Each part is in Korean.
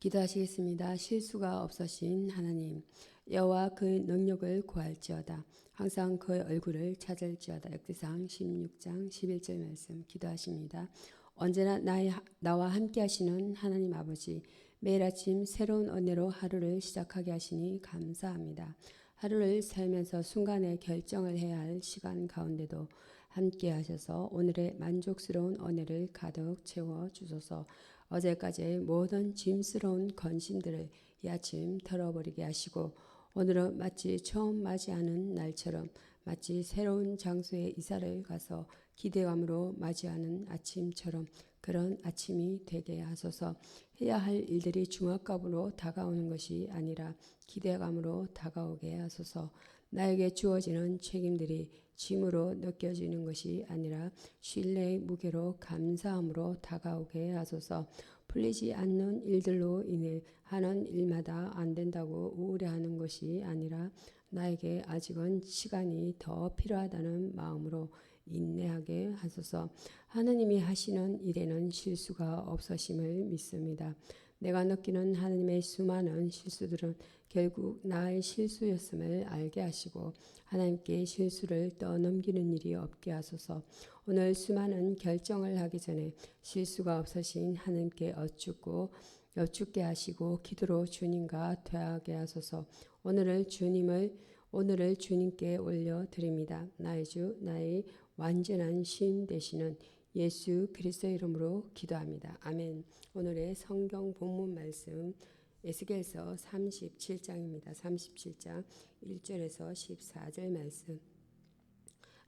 기도하시겠습니다. 실수가 없으신 하나님, 여호와 그의 능력을 구할지어다. 항상 그의 얼굴을 찾을지어다. 역대상 16장 11절 말씀 기도하십니다. 언제나 나의, 나와 함께 하시는 하나님 아버지, 매일 아침 새로운 은혜로 하루를 시작하게 하시니 감사합니다. 하루를 살면서 순간에 결정을 해야 할 시간 가운데도 함께 하셔서 오늘의 만족스러운 은혜를 가득 채워 주소서. 어제까지의 모든 짐스러운 건심들을 이 아침 털어버리게 하시고 오늘은 마치 처음 맞이하는 날처럼 마치 새로운 장소에 이사를 가서 기대감으로 맞이하는 아침처럼 그런 아침이 되게 하소서. 해야 할 일들이 중압감으로 다가오는 것이 아니라 기대감으로 다가오게 하소서 나에게 주어지는 책임들이 짐으로 느껴지는 것이 아니라 신뢰의 무게로 감사함으로 다가오게 하소서 풀리지 않는 일들로 인해 하는 일마다 안 된다고 우울해하는 것이 아니라 나에게 아직은 시간이 더 필요하다는 마음으로 인내하게 하소서 하나님이 하시는 일에는 실수가 없으심을 믿습니다. 내가 느끼는 하나님의 수많은 실수들은 결국 나의 실수였음을 알게 하시고 하나님께 실수를 떠넘기는 일이 없게 하소서 오늘 수많은 결정을 하기 전에 실수가 없으신 하나님께 어쭙고 여쭙게 하시고 기도로 주님과 대하게 하소서 오늘을 주님을 오늘을 주님께 올려 드립니다. 나의 주 나의 완전한 신 되시는 예수 그리스도 이름으로 기도합니다. 아멘. 오늘의 성경 본문 말씀 에스겔서 37장입니다. 37장 1절에서 14절 말씀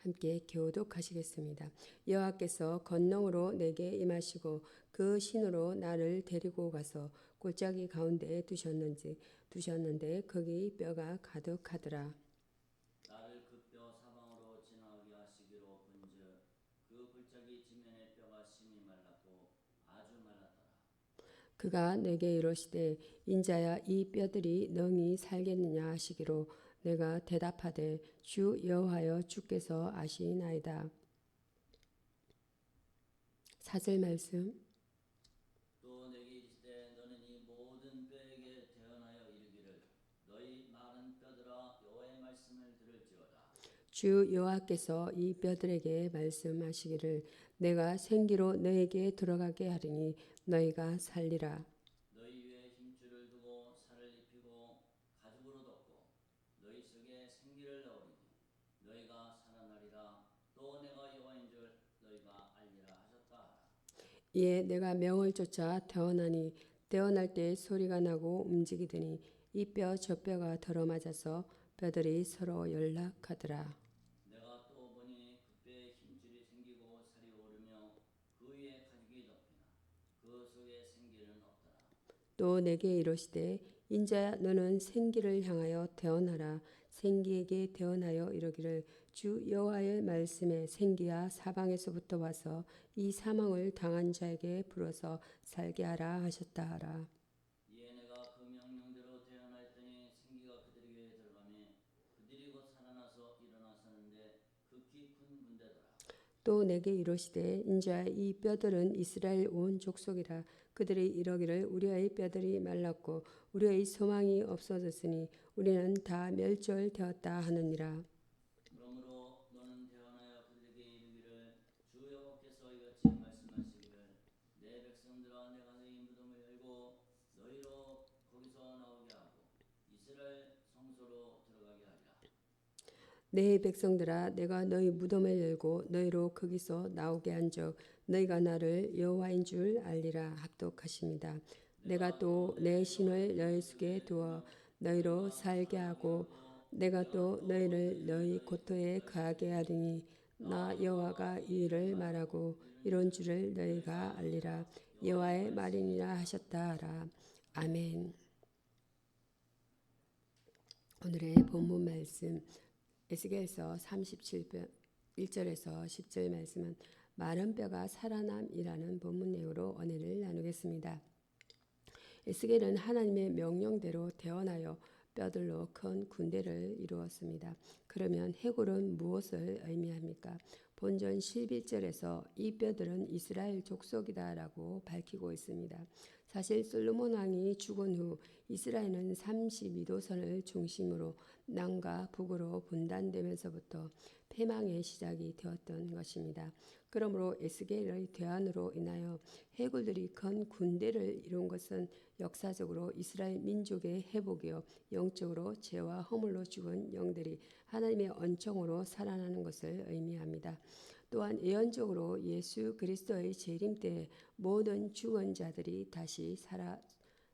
함께 교독하시겠습니다. 여호와께서 건너으로 내게 임하시고 그 신으로 나를 데리고 가서 골짜기 가운데에 두셨는지 두셨는데 거기 뼈가 가득하더라. 나를 그 뼈 사방으로 지나가게 하시기로 본즉 그 골짜기 지면의 뼈가 심히 말랐고 아주 말랐더라. 그가 내게 이르시되 인자야 이 뼈들이 능히 살겠느냐 하시기로 내가 대답하되 주 여호와여 주께서 아시나이다. 사절 말씀 또 내게 이르시되 너는 이 모든 뼈에게 대언하여 이르기를 너희 마른 뼈들아 여호와의 말씀을 들을지어다. 주 여호와께서 이 뼈들에게 말씀하시기를 내가 생기로 너에게 들어가게 하리니 너희가 살리라. 너희 위에 힘줄을 두고 살을 입히고 가죽으로 덮고 너희 속에 생기를 넣으리니 너희가 살아나리라. 또 내가 여호와인 줄 너희가 알리라 하셨다 하라. 이에 내가 명을 쫓아 태어나니 태어날 때 소리가 나고 움직이더니 이 뼈 저 뼈가 들어맞아서 뼈들이 서로 연락하더라. 내가 또 보니 그 뼈에 힘줄이 생기고 살이 오르며 그 위에 가죽이 덮이나 그 속에 생기는 없더라. 또 내게 이르시되 인자야 너는 생기를 향하여 태어나라 생기에게 태어나여 이르기를 주 여호와의 말씀에 생기야 사방에서부터 와서 이 사망을 당한 자에게 불어서 살게 하라 하셨다 하라 이에 내가 그 명령대로 대언하였더니 생기가 그들에게 들어가며 그들이 곧 살아나서 일어나서는데 극히 큰 문제더라. 또 내게 이르시되 인자야 이 뼈들은 이스라엘 온 족속이라. 그들이 이러기를 우리의 뼈들이 말랐고 우리의 소망이 없어졌으니 우리는 다 멸절되었다 하느니라 그러므로 너는 대언하여 그들에게 이르기를 주 여호와께서 이같이 말씀하시기를 내 백성들아 내가 너희 무덤을 열고 너희로 거기서 나오게 하고 이스라엘 성소로 들어가게 하리라. 내 백성들아 내가 너희 무덤을 열고 너희로 거기서 나오게 한즉 너희가 나를 여호와인 줄 알리라 합독하십니다. 내가 또 내 신을 너희 속에 두어 너희로 살게 하고 내가 또 너희를 너희 고토에 거하게 하리니 나 여호와가 이 일을 말하고 이런 줄을 너희가 알리라 여호와의 말이니라 하셨다 하라 아멘. 오늘의 본문 말씀 에스겔서 37편 1절에서 10절 말씀은 마른 뼈가 살아남이라는 본문 내용으로 은혜를 나누겠습니다. 에스겔은 하나님의 명령대로 태어나여 뼈들로 큰 군대를 이루었습니다. 그러면 해골은 무엇을 의미합니까? 본전 11절에서 이 뼈들은 이스라엘 족속이다라고 밝히고 있습니다. 사실 솔로몬 왕이 죽은 후 이스라엘은 32도선을 중심으로 남과 북으로 분단되면서부터 패망의 시작이 되었던 것입니다. 그러므로 에스겔의 대안으로 인하여 해골들이 큰 군대를 이룬 것은 역사적으로 이스라엘 민족의 회복이요 영적으로 죄와 허물로 죽은 영들이 하나님의 언청으로 살아나는 것을 의미합니다. 또한 예언적으로 예수 그리스도의 재림 때 모든 죽은 자들이 다시 살아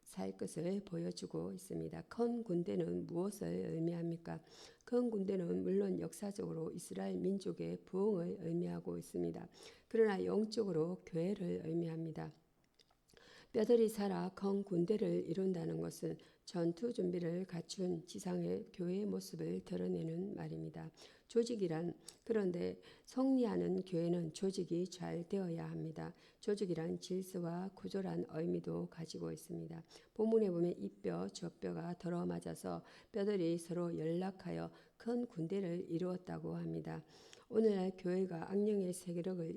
살 것을 보여주고 있습니다. 큰 군대는 무엇을 의미합니까? 큰 군대는 물론 역사적으로 이스라엘 민족의 부흥을 의미하고 있습니다. 그러나 영적으로 교회를 의미합니다. 뼈들이 살아 큰 군대를 이룬다는 것은 전투 준비를 갖춘 지상의 교회의 모습을 드러내는 말입니다. 조직이란 그런데 성리하는 교회는 조직이 잘 되어야 합니다. 조직이란 질서와 구조란 의미도 가지고 있습니다. 본문에 보면 이 뼈, 저 뼈가 덜어맞아서 뼈들이 서로 연락하여 큰 군대를 이루었다고 합니다. 오늘날 교회가 악령의 세계력을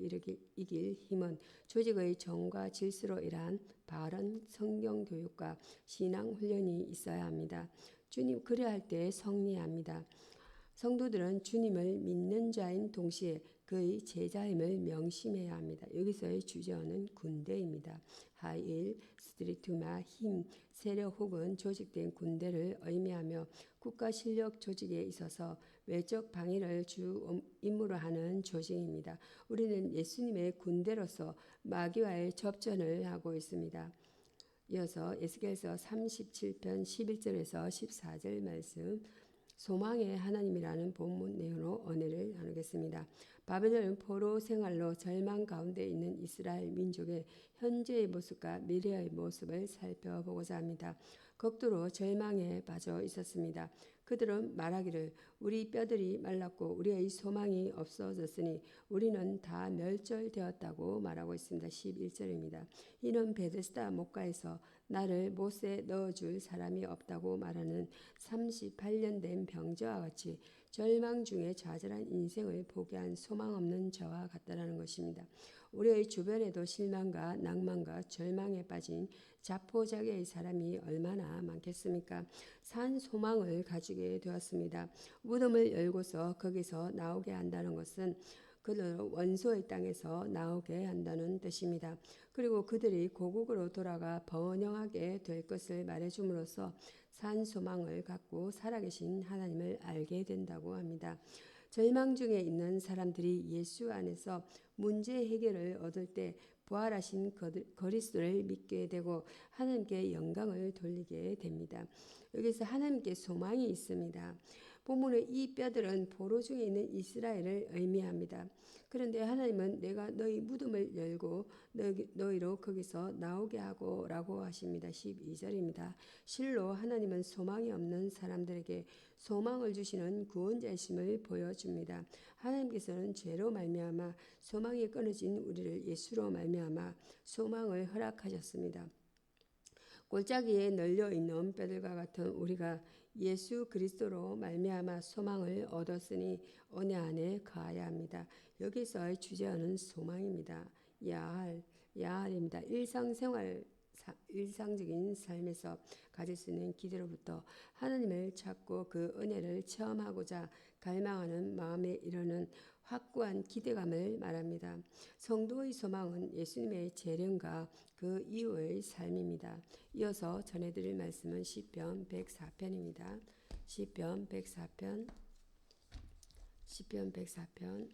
이길 힘은 조직의 정과 질서로 일한 바른 성경 교육과 신앙 훈련이 있어야 합니다. 주님 그래할 때 성리합니다. 성도들은 주님을 믿는 자인 동시에 그의 제자임을 명심해야 합니다. 여기서의 주제어는 군대입니다. 하일, 스트리투마, 힘, 세력 혹은 조직된 군대를 의미하며 국가 실력 조직에 있어서 외적 방위를 주 임무로 하는 조직입니다. 우리는 예수님의 군대로서 마귀와의 접전을 하고 있습니다. 이어서 에스겔서 37편 11절에서 14절 말씀 소망의 하나님이라는 본문 내용으로 언해를 나누겠습니다. 바벨론 포로 생활로 절망 가운데 있는 이스라엘 민족의 현재의 모습과 미래의 모습을 살펴보고자 합니다. 극도로 절망에 빠져 있었습니다. 그들은 말하기를 우리 뼈들이 말랐고 우리의 소망이 없어졌으니 우리는 다 멸절되었다고 말하고 있습니다. 11절입니다. 이는 베데스다 목가에서 나를 못에 넣어줄 사람이 없다고 말하는 38년 된 병자와 같이 절망 중에 좌절한 인생을 포기한 소망 없는 저와 같다라는 것입니다. 우리의 주변에도 실망과 낭만과 절망에 빠진 자포자기의 사람이 얼마나 많겠습니까? 산 소망을 가지게 되었습니다. 무덤을 열고서 거기서 나오게 한다는 것은 그들 원소의 땅에서 나오게 한다는 뜻입니다. 그리고 그들이 고국으로 돌아가 번영하게 될 것을 말해줌으로써 산 소망을 갖고 살아계신 하나님을 알게 된다고 합니다. 절망 중에 있는 사람들이 예수 안에서 문제 해결을 얻을 때 부활하신 그리스도를 믿게 되고 하나님께 영광을 돌리게 됩니다. 여기서 하나님께 소망이 있습니다. 본문의 이 뼈들은 보로 중에 있는 이스라엘을 의미합니다. 그런데 하나님은 내가 너희 무덤을 열고 너희 로 거기서 나오게 하고 라고 하십니다. 12절입니다. 실로 하나님은 소망이 없는 사람들에게 소망을 주시는 구원자이심을 보여줍니다. 하나님께서는 죄로 말미암아 소망이 끊어진 우리를 예수로 말미암아 소망을 허락하셨습니다. 골짜기에 널려 있는 뼈들과 같은 우리가 예수 그리스도로 말미암아 소망을 얻었으니 은혜 안에 거하야 합니다. 여기서의 주제어는 소망입니다. 야할, 야할입니다. 일상생활 일상적인 삶에서 가질 수 있는 기대로부터 하나님을 찾고 그 은혜를 체험하고자 갈망하는 마음에 이르는 확고한 기대감을 말합니다. 성도의 소망은 예수님의 재림과 그 이후의 삶입니다. 이어서 전해드릴 말씀은 시편 104편입니다. 시편 104편 시편 104편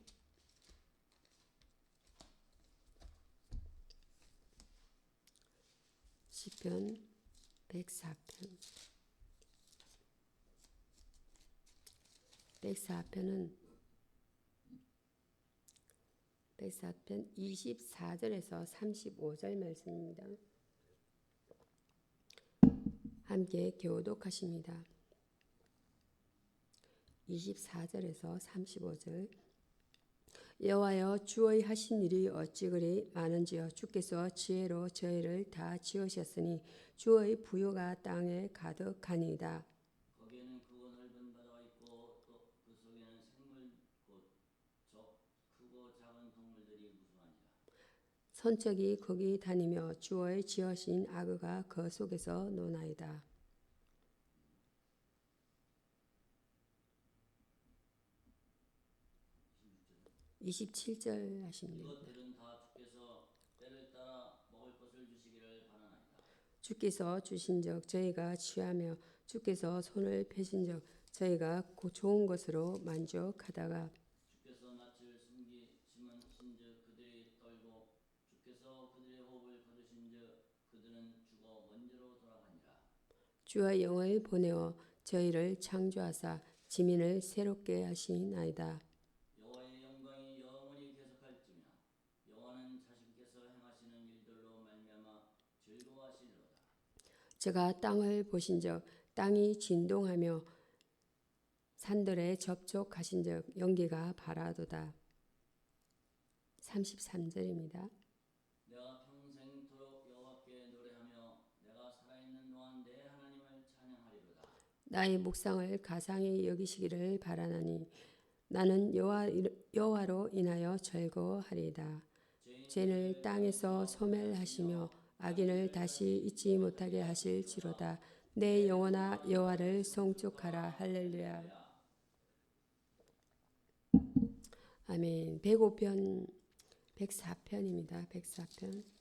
시편 104편 104편은 104편 24절에서 35절 말씀입니다. 함께 교독하십니다. 24절에서 35절 여호와여 주의 하신 일이 어찌 그리 많은지요 주께서 지혜로 저희를 다 지으셨으니 주의 부요가 땅에 가득하니이다. 거기에는 크고 넓은 바다가 있고 또 그 속에는 생물 곧적 크고 선척이 거기 다니며 주어의 지어신 아그가 그 속에서 노나이다. 27절 하시면 됩니다. 이것들은 다 주께서 주신적 저희가 취하며 주께서 손을 펴신적 저희가 고- 좋은 것으로 만족하다가 주께서 낯을 숨기 심으신즉 그들이 떨고 주께서 그들의 호흡을 거두신즉 그들은 죽어 먼지로 돌아가니라. 주와 영을 보내어 저희를 창조하사 지민을 새롭게 하시나이다. 여호와의 영광이 영원히 계속할지며 여호와는 자신께서 행하시는 일들로 말미암아 즐거워하시리로다. 제가 땅을 보신적 땅이 진동하며 산들에 접촉하신적 연기가 바라도다. 33절입니다. 내가 평생토록 여호와께 노래하며 내가 살아있는 동안 내 하나님을 찬양하리로다. 나의 묵상을 가상히 여기시기를 바라나니 나는 여호와 여호와로 인하여 즐거워하리이다. 죄를 땅에서 소멸하시며 악인을 다시 잊지 못하게 하실지로다. 내 영혼아 여호와를 송축하라 할렐루야. 아멘. 105편 104편입니다. 104편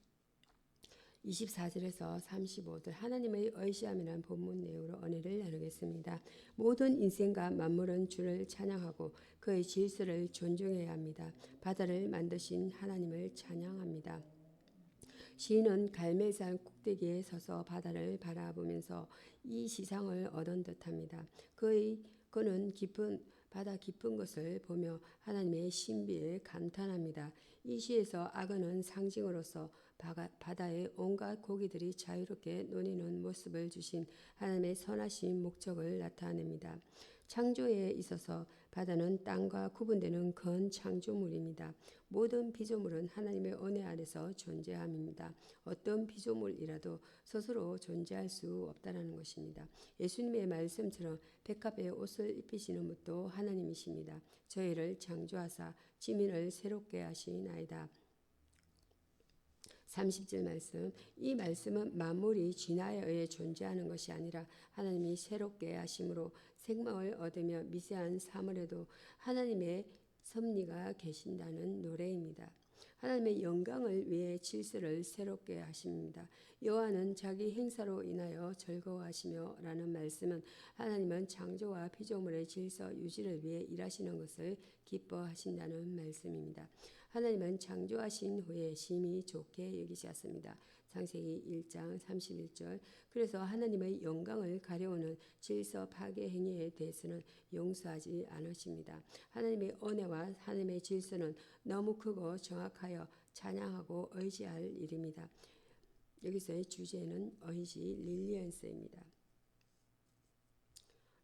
24절에서 35절 하나님의 의시함이라는 본문 내용으로 은혜를 나누겠습니다. 모든 인생과 만물은 주를 찬양하고 그의 질서를 존중해야 합니다. 바다를 만드신 하나님을 찬양합니다. 시인은 갈매산 꼭대기에 서서 바다를 바라보면서 이 시상을 얻은 듯합니다. 그의 그는 깊은 바다 깊은 것을 보며 하나님의 신비에 감탄합니다. 이 시에서 악어는 상징으로서 바다의 온갖 고기들이 자유롭게 노니는 모습을 주신 하나님의 선하신 목적을 나타냅니다. 창조에 있어서 바다는 땅과 구분되는 건 창조물입니다. 모든 피조물은 하나님의 은혜 아래서 존재함입니다. 어떤 피조물이라도 스스로 존재할 수 없다라는 것입니다. 예수님의 말씀처럼 백합의 옷을 입히시는 분도 하나님이십니다. 저희를 창조하사 지민을 새롭게 하시나이다. 30절 말씀 이 말씀은 만물이 진화에 의해 존재하는 것이 아니라 하나님이 새롭게 하심으로 생명을 얻으며 미세한 사물에도 하나님의 섭리가 계신다는 노래입니다. 하나님의 영광을 위해 질서를 새롭게 하십니다. 여호와는 자기 행사로 인하여 즐거워하시며라는 말씀은 하나님은 창조와 피조물의 질서 유지를 위해 일하시는 것을 기뻐하신다는 말씀입니다. 하나님은 창조하신 후에 심히 좋게 여기셨습니다. 창세기 1장 31절. 그래서 하나님의 영광을 가려오는 질서 파괴 행위에 대해서는 용서하지 않으십니다. 하나님의 은혜와 하나님의 질서는 너무 크고 정확하여 찬양하고 의지할 일입니다. 여기서의 주제는 의지 릴리언스입니다.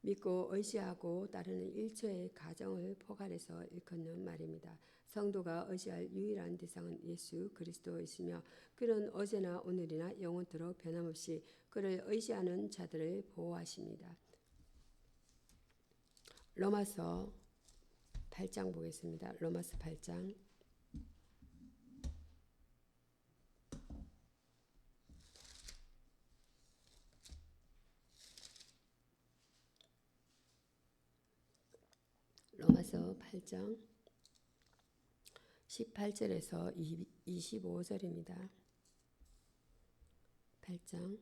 믿고 의지하고 따르는 일초의 가정을 포괄해서 일컫는 말입니다. 성도가 의지할 유일한 대상은 예수 그리스도이시며 그는 어제나 오늘이나 영원토록 변함없이 그를 의지하는 자들을 보호하십니다. 로마서 8장 보겠습니다. 로마서 8장 로마서 8장 18절에서 25절입니다. 8장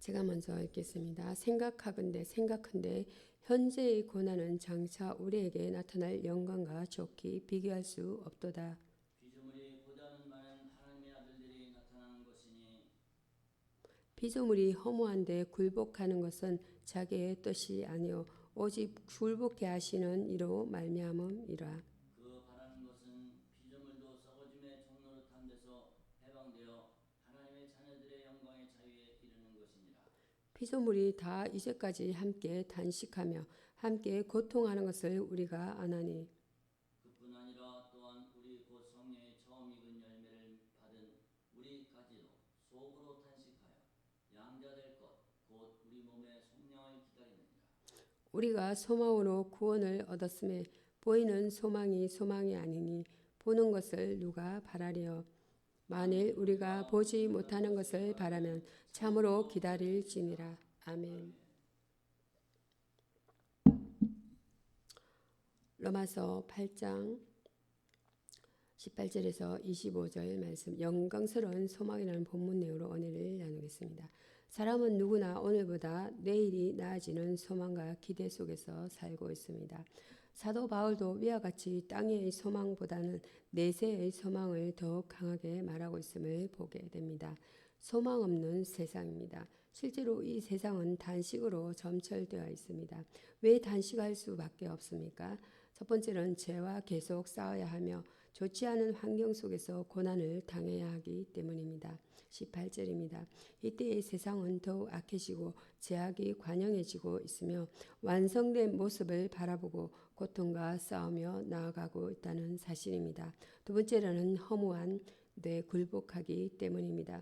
제가 먼저 읽겠습니다. 생각하건대 생각한데 현재의 고난은 장차 우리에게 나타날 영광과 좋게 비교할 수 없도다. 피조물이 보다는 많은 하나님의 아들들이 나타나는 것이니 피조물이 허무한데 굴복하는 것은 자기의 뜻이 아니요 오직 굴복해 하시는 이로 말미암음이라. 그 바라는 것은 피조물도 썩어짐의 종노릇한 데서 해방되어 하나님의 자녀들의 영광의 자유에 이르는 것이니라. 피조물이 다 이제까지 함께 단식하며 함께 고통하는 것을 우리가 아나니 그뿐 아니라 또한 우리 곧 성령의 처음 익은 열매를 받은 우리까지도 속으로 탄식하여 양자 될 것곧 우리 몸의 속량을 기다리느니라. 우리가 소망으로 구원을 얻었음에 보이는 소망이 소망이 아니니 보는 것을 누가 바라리요 만일 우리가 보지 못하는 것을 바라면 참으로 기다릴지니라 아멘. 로마서 8장 18절에서 25절 말씀 영광스러운 소망이라는 본문 내용으로 오늘을 나누겠습니다. 사람은 누구나 오늘보다 내일이 나아지는 소망과 기대 속에서 살고 있습니다. 사도 바울도 위와 같이 땅의 소망보다는 내세의 소망을 더욱 강하게 말하고 있음을 보게 됩니다. 소망 없는 세상입니다. 실제로 이 세상은 단식으로 점철되어 있습니다. 왜 단식할 수밖에 없습니까? 첫 번째는 죄와 계속 싸워야 하며 좋지 않은 환경 속에서 고난을 당해야 하기 때문입니다. 18절입니다. 이때의 세상은 더욱 악해지고 제약이 관영해지고 있으며 완성된 모습을 바라보고 고통과 싸우며 나아가고 있다는 사실입니다. 두 번째로는 허무한 뇌 굴복하기 때문입니다.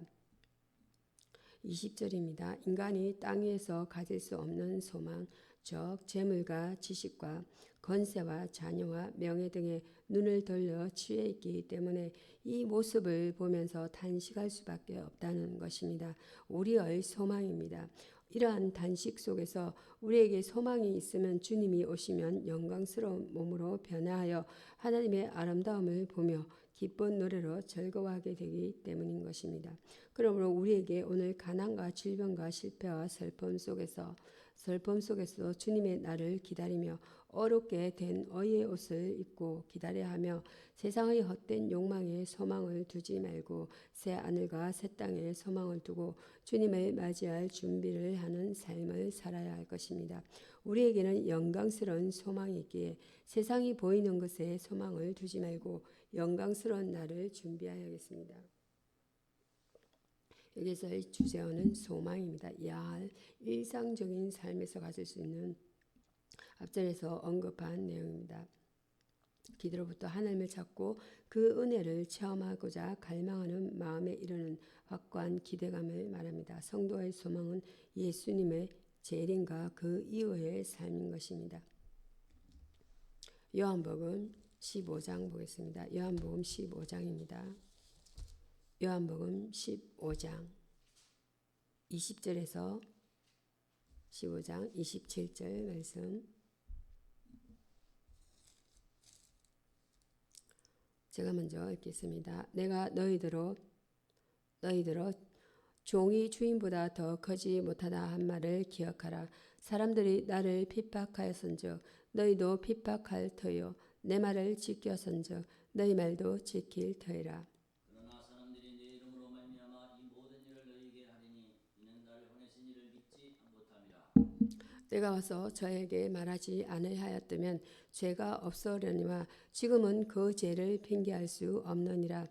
20절입니다. 인간이 땅 위에서 가질 수 없는 소망, 즉 재물과 지식과 건세와 자녀와 명예 등에 눈을 돌려 취해 있기 때문에 이 모습을 보면서 단식할 수밖에 없다는 것입니다. 우리의 소망입니다. 이러한 단식 속에서 우리에게 소망이 있으면 주님이 오시면 영광스러운 몸으로 변화하여 하나님의 아름다움을 보며 기쁜 노래로 즐거워하게 되기 때문인 것입니다. 그러므로 우리에게 오늘 가난과 질병과 실패와 슬픔 속에서 슬픔 속에서 주님의 날을 기다리며 어렵게 된 어이의 옷을 입고 기다려야 하며 세상의 헛된 욕망에 소망을 두지 말고 새 하늘과 새 땅에 소망을 두고 주님을 맞이할 준비를 하는 삶을 살아야 할 것입니다. 우리에게는 영광스러운 소망이 있기에 세상이 보이는 것에 소망을 두지 말고 영광스러운 날을 준비하여야겠습니다. 여기서의 주제어는 소망입니다. 야할 일상적인 삶에서 가질 수 있는 앞전에서 언급한 내용입니다. 기도로부터 하나님을 찾고 그 은혜를 체험하고자 갈망하는 마음에 이르는 확고한 기대감을 말합니다. 성도의 소망은 예수님의 재림과 그 이후의 삶인 것입니다. 요한복음 15장 보겠습니다. 요한복음 15장입니다. 요한복음 15장 20절에서 15장 27절 말씀 제가 먼저 읽겠습니다. 내가 너희들로 너희들로 종이 주인보다 더 커지 못하다 한 말을 기억하라. 사람들이 나를 핍박하였은즉 너희도 핍박할 터요. 내 말을 지켰은즉 너희 말도 지킬 터이라. 그러나 사람들이 내 이름으로 말미암아 이 모든 일을 너희에게 하리니 이는 나를 보내신 이를 믿지 못함이라. 내가 와서 저에게 말하지 않으하였다면 죄가 없으려니와 지금은 그 죄를 핑계할 수 없느니라.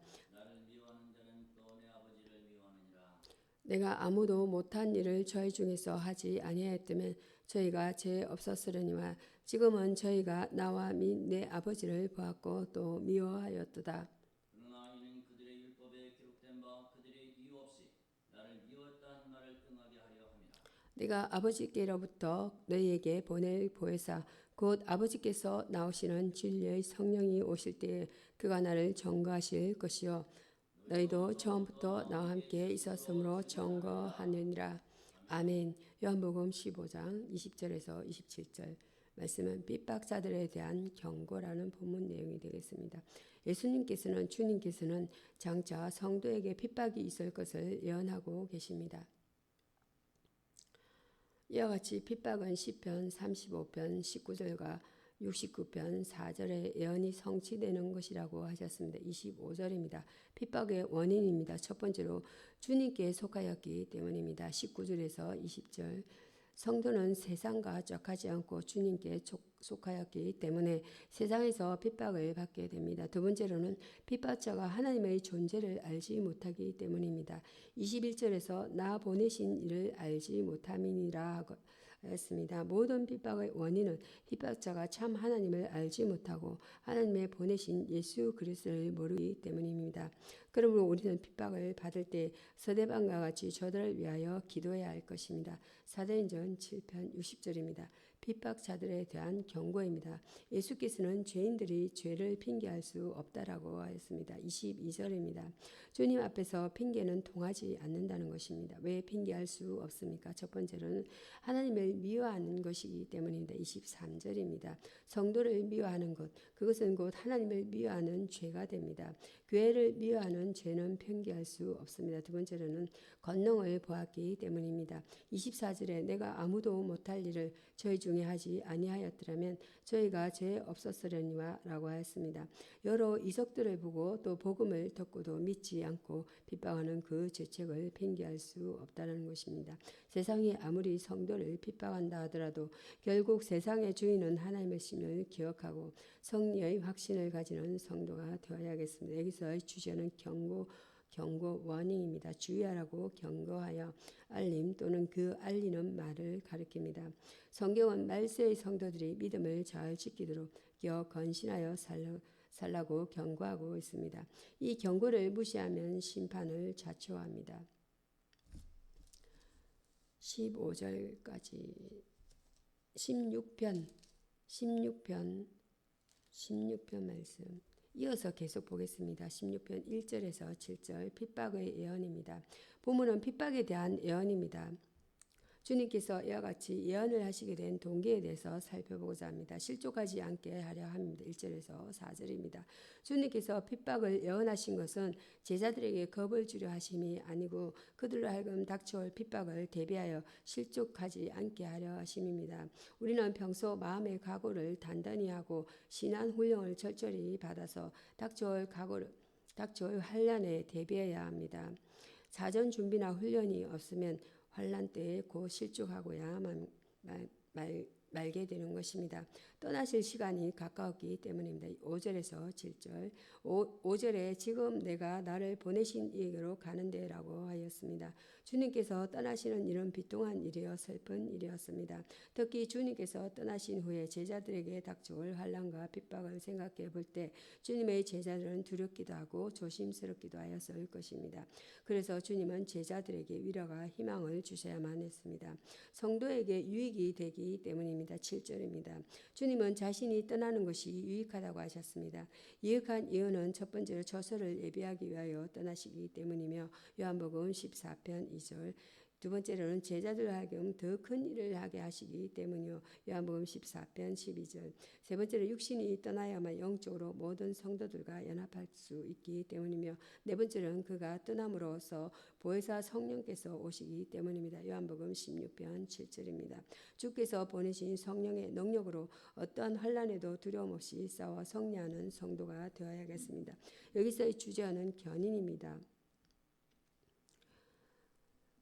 내가 아무도 못한 일을 저희 중에서 하지 아니하였다면 저희가 죄 없었으려니와 지금은 저희가 나와 및 내 아버지를 보았고 또 미워하였도다. 그러나 이는 그들의 율법에 기록된 바 그들이 이유 없이 나를 미워했다는 말을 응하게 하려 내가 아버지께로부터 너희에게 보낼 보혜사 곧 아버지께서 나오시는 진리의 성령이 오실 때에 그가 나를 정거하실 것이요 너희도 처음부터 나와 함께 있었으므로 정거하느니라 아멘 요한복음 15장 20절에서 27절 말씀은 핍박자들에 대한 경고라는 본문 내용이 되겠습니다. 예수님께서는 주님께서는 장차 성도에게 핍박이 있을 것을 예언하고 계십니다. 이와 같이 핍박은 시편 35편 19절과 69편 4절의 예언이 성취되는 것이라고 하셨습니다. 25절입니다. 핍박의 원인입니다. 첫 번째로 주님께 속하였기 때문입니다. 19절에서 20절 성도는 세상과 쩍하지 않고 주님께 속하였기 때문에 세상에서 핍박을 받게 됩니다. 두 번째로는 핍박자가 하나님의 존재를 알지 못하기 때문입니다. 21절에서 나 보내신 이를 알지 못함이니라 했습니다. 모든 핍박의 원인은 핍박자가 참 하나님을 알지 못하고 하나님의 보내신 예수 그리스도를 모르기 때문입니다. 그러므로 우리는 핍박을 받을 때 서대방과 같이 저들을 위하여 기도해야 할 것입니다. 사도행전 7편 60절입니다. 핍박자들에 대한 경고입니다. 예수께서는 죄인들이 죄를 핑계할 수 없다라고 하였습니다. 22절입니다. 주님 앞에서 핑계는 통하지 않는다는 것입니다. 왜 핑계할 수 없습니까? 첫 번째로는 하나님을 미워하는 것이기 때문입니다. 23절입니다. 성도를 미워하는 것, 그것은 곧 하나님을 미워하는 죄가 됩니다. 교회를 미워하는 죄는 핑계할 수 없습니다. 두 번째로는 권능을 보았기 때문입니다. 24절에 내가 아무도 못할 일을 저희 중에 하지 아니하였더라면 저희가 죄 없었으려니와라고 하였습니다. 여러 이적들을 보고 또 복음을 듣고도 믿지 않고 핍박하는 그 죄책을 핑계할 수 없다는 것입니다. 세상이 아무리 성도를 핍박한다 하더라도 결국 세상의 주인은 하나님의 신을 기억하고 성리의 확신을 가지는 성도가 되어야겠습니다. 여기서의 주제는 경고 경고 워닝입니다. 주의하라고 경고하여 알림 또는 그 알리는 말을 가리킵니다. 성경은 말세의 성도들이 믿음을 잘 지키도록 여 건신하여 살라, 살라고 경고하고 있습니다. 이 경고를 무시하면 심판을 자초합니다. 15절까지 16편 16편 16편 말씀 이어서 계속 보겠습니다. 16편 1절에서 7절 핍박의 예언입니다. 본문은 핍박에 대한 예언입니다. 주님께서 이와 같이 예언을 하시게 된 동기에 대해서 살펴보고자 합니다. 실족하지 않게 하려 합니다. 1절에서 4절입니다. 주님께서 핍박을 예언하신 것은 제자들에게 겁을 주려 하심이 아니고 그들로 하여금 닥쳐올 핍박을 대비하여 실족하지 않게 하려 하심입니다. 우리는 평소 마음의 각오를 단단히 하고 신앙 훈련을 철저히 받아서 닥쳐올 각오를 닥쳐올 환란에 대비해야 합니다. 사전 준비나 훈련이 없으면 환란 때에 곧 실족하고야만 말, 말, 말게 되는 것입니다. 떠나실 시간이 가까웠기 때문입니다. 5절에서 7절 5, 5절에 지금 내가 나를 보내신 이에게로 가는데라고 하였습니다. 주님께서 떠나시는 일은 비통한 일이여 슬픈 일이었습니다. 특히 주님께서 떠나신 후에 제자들에게 닥쳐올 환란과 핍박을 생각해 볼 때 주님의 제자들은 두렵기도 하고 조심스럽기도 하였을 것입니다. 그래서 주님은 제자들에게 위로가 희망을 주셔야만 했습니다. 성도에게 유익이 되기 때문입니다. 7절입니다. 주님 은 자신이 떠나는 것이 유익하다고 하셨습니다. 유익한 이유는 첫 번째로 저서를 예비하기 위하여 떠나시기 때문이며 요한복음 14편 2절 두 번째로는 제자들 하여금 더 큰 일을 하게 하시기 때문이요. 요한복음 14편 12절. 세 번째로 육신이 떠나야만 영적으로 모든 성도들과 연합할 수 있기 때문이며 네 번째로는 그가 떠남으로써 보혜사 성령께서 오시기 때문입니다. 요한복음 16편 7절입니다. 주께서 보내신 성령의 능력으로 어떠한 환란에도 두려움 없이 싸워 승리하는 성도가 되어야겠습니다. 여기서의 주제어는 견인입니다.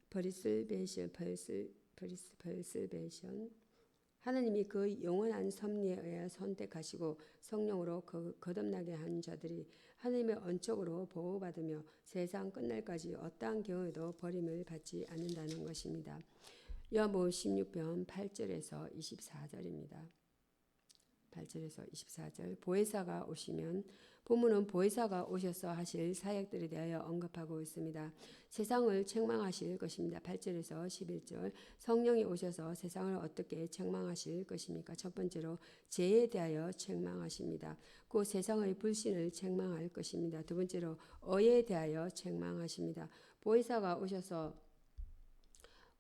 버리슬베이션, 버리슬, 버리스, 버리슬베이션. 하나님이 그 영원한 섭리에 의해 선택하시고 성령으로 거, 거듭나게 한 자들이 하나님의 언적으로 보호받으며 세상 끝날까지 어떠한 경우에도 버림을 받지 않는다는 것입니다. 여보 16편 8절에서 24절입니다. 8절에서 24절 보혜사가 오시면 본문은 보혜사가 오셔서 하실 사역들에 대하여 언급하고 있습니다. 세상을 책망하실 것입니다. 8절에서 11절 성령이 오셔서 세상을 어떻게 책망하실 것입니까? 첫 번째로 죄에 대하여 책망하십니다. 그 세상의 불신을 책망할 것입니다. 두 번째로 어에 대하여 책망하십니다. 보혜사가 오셔서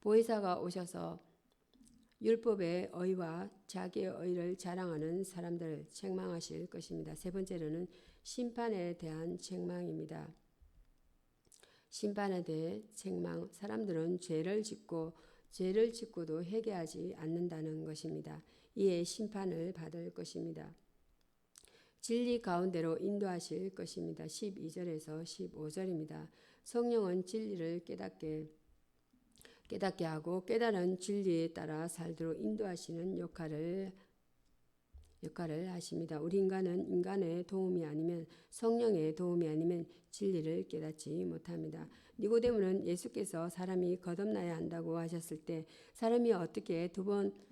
보혜사가 오셔서 율법의 의와 자기의 의를 자랑하는 사람들을 책망하실 것입니다. 세 번째로는 심판에 대한 책망입니다. 심판에 대해 책망. 사람들은 죄를 짓고 죄를 짓고도 회개하지 않는다는 것입니다. 이에 심판을 받을 것입니다. 진리 가운데로 인도하실 것입니다. 12절에서 15절입니다. 성령은 진리를 깨닫게 깨닫게 하고 깨달은 진리에 따라 살도록 인도하시는 역할을 역할을 하십니다. 우리 인간은 인간의 도움이 아니면 성령의 도움이 아니면 진리를 깨닫지 못합니다. 니고데모는 예수께서 사람이 거듭나야 한다고 하셨을 때 사람이 어떻게 두 번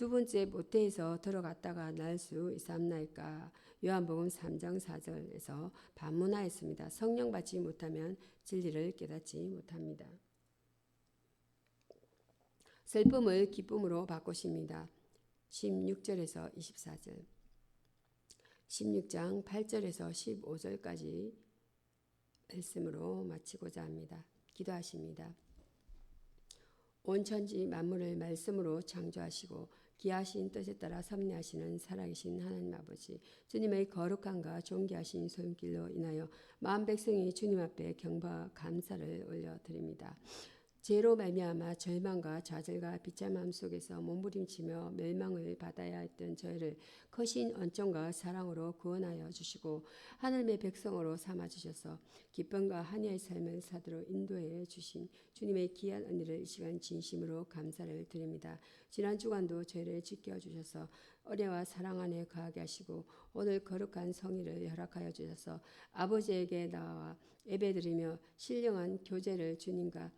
두 번째 모태에서 들어갔다가 날 수 있사옵나이까? 요한복음 3장 4절에서 반문하였습니다. 성령 받지 못하면 진리를 깨닫지 못합니다. 슬픔을 기쁨으로 바꾸십니다. 16절에서 24절 16장 8절에서 15절까지 말씀으로 마치고자 합니다. 기도하십니다. 온 천지 만물을 말씀으로 창조하시고 기하신 뜻에 따라 섭리하시는 살아계신 하나님 아버지 주님의 거룩함과 존귀하신 손길로 인하여 마음 백성이 주님 앞에 경배와 감사를 올려드립니다. 죄로 말미암아 절망과 좌절과 비참함 속에서 몸부림치며 멸망을 받아야 했던 저희를 크신 언정과 사랑으로 구원하여 주시고 하늘의 백성으로 삼아 주셔서 기쁨과 한야의 삶을 사도로 인도해 주신 주님의 귀한 은혜를 이 시간 진심으로 감사를 드립니다. 지난 주간도 저희를 지켜 주셔서 은혜와 사랑 안에 거하게 하시고 오늘 거룩한 성의를 허락하여 주셔서 아버지에게 나와 예배드리며 신령한 교제를 주님과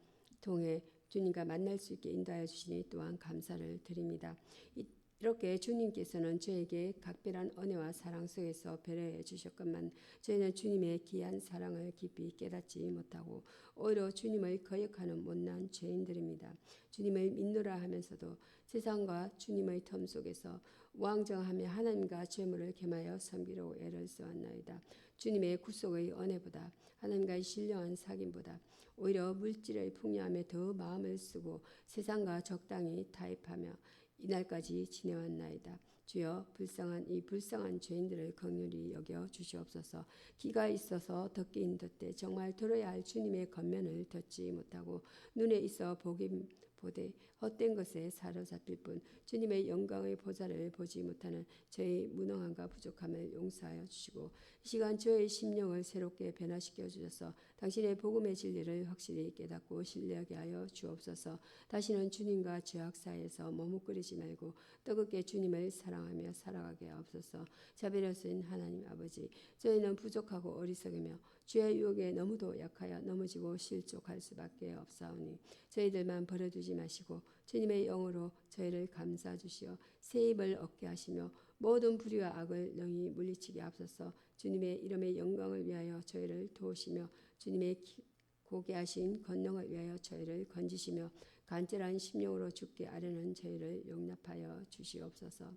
통해 주님과 만날 수 있게 인도하여 주시니 또한 감사를 드립니다. 이- 이렇게 주님께서는 저에게 각별한 은혜와 사랑 속에서 배려해 주셨건만 저희는 주님의 귀한 사랑을 깊이 깨닫지 못하고 오히려 주님을 거역하는 못난 죄인들입니다. 주님을 믿노라 하면서도 세상과 주님의 텀 속에서 왕정하며 하나님과 죄물을 겸하여 섬기려고 애를 써왔나이다. 주님의 구속의 은혜보다 하나님과의 신령한 사귐보다 오히려 물질의 풍요함에 더 마음을 쓰고 세상과 적당히 타협하며 이날까지 지내왔나이다. 주여 불쌍한 이 불쌍한 죄인들을 긍휼히 여겨 주시옵소서. 기가 있어서 듣긴 듣되 정말 들어야 할 주님의 겉면을 듣지 못하고 눈에 있어 보긴 보되 헛된 것에 사로잡힐 뿐 주님의 영광의 보좌를 보지 못하는 저희 무능함과 부족함을 용서하여 주시고 이 시간 저의 심령을 새롭게 변화시켜 주셔서 당신의 복음의 진리를 확실히 깨닫고 신뢰하게 하여 주옵소서. 다시는 주님과 죄악 사이에서 머뭇거리지 말고 뜨겁게 주님을 사랑하며 살아가게 하옵소서. 자비로우신 하나님 아버지, 저희는 부족하고 어리석으며 죄의 유혹에 너무도 약하여 넘어지고 실족할 수밖에 없사오니 저희들만 버려두지 마시고 주님의 영으로 저희를 감싸 주시어 새 입을 얻게 하시며 모든 불의와 악을 능히 물리치게 하옵소서. 주님의 이름의 영광을 위하여 저희를 도우시며 주님의 기- 고귀하신 권능을 위하여 저희를 건지시며 간절한 심령으로 죽게 아뢰는 저희를 용납하여 주시옵소서.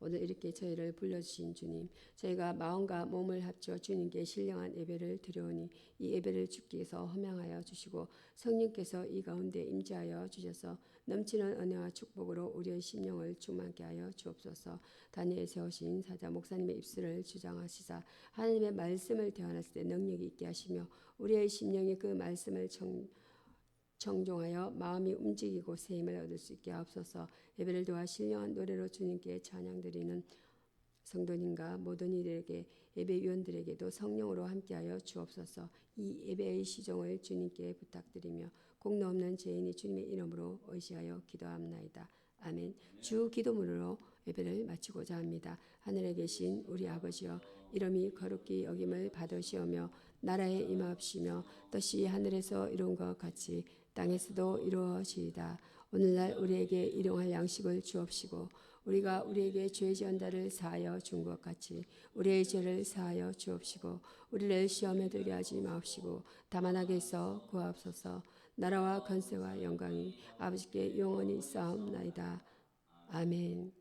오늘 이렇게 저희를 불러주신 주님, 저희가 마음과 몸을 합쳐 주님께 신령한 예배를 드려오니 이 예배를 주께서 허명하여 주시고 성령께서 이 가운데 임재하여 주셔서 넘치는 은혜와 축복으로 우리의 심령을 충만케 하여 주옵소서. 다니엘 세우신 사자 목사님의 입술을 주장하시사 하나님의 말씀을 대언했을 때 능력이 있게 하시며 우리의 심령이 그 말씀을 청 정종하여 마음이 움직이고 새 힘을 얻을 수 있게 하옵소서. 예배를 도와 신령한 노래로 주님께 찬양드리는 성도님과 모든 이들에게 예배위원들에게도 성령으로 함께하여 주옵소서. 이 예배의 시종을 주님께 부탁드리며 공로 없는 죄인이 주님의 이름으로 의시하여 기도합나이다. 아멘. 주 기도문으로 예배를 마치고자 합니다. 하늘에 계신 우리 아버지여 이름이 거룩히 여김을 받으시오며 나라에 임하옵시며 뜻이 하늘에서 이룬 것 같이 땅에서도 이루어지이다. 오늘날 우리에게 일용할 양식을 주옵시고 우리가 우리에게 죄 지은다를 사하여 준 것 같이 우리의 죄를 사하여 주옵시고 우리를 시험에 들게 하지 마옵시고 다만 악에서 구하옵소서 나라와 건세와 영광이 아버지께 영원히 쌓옵나이다. 아멘.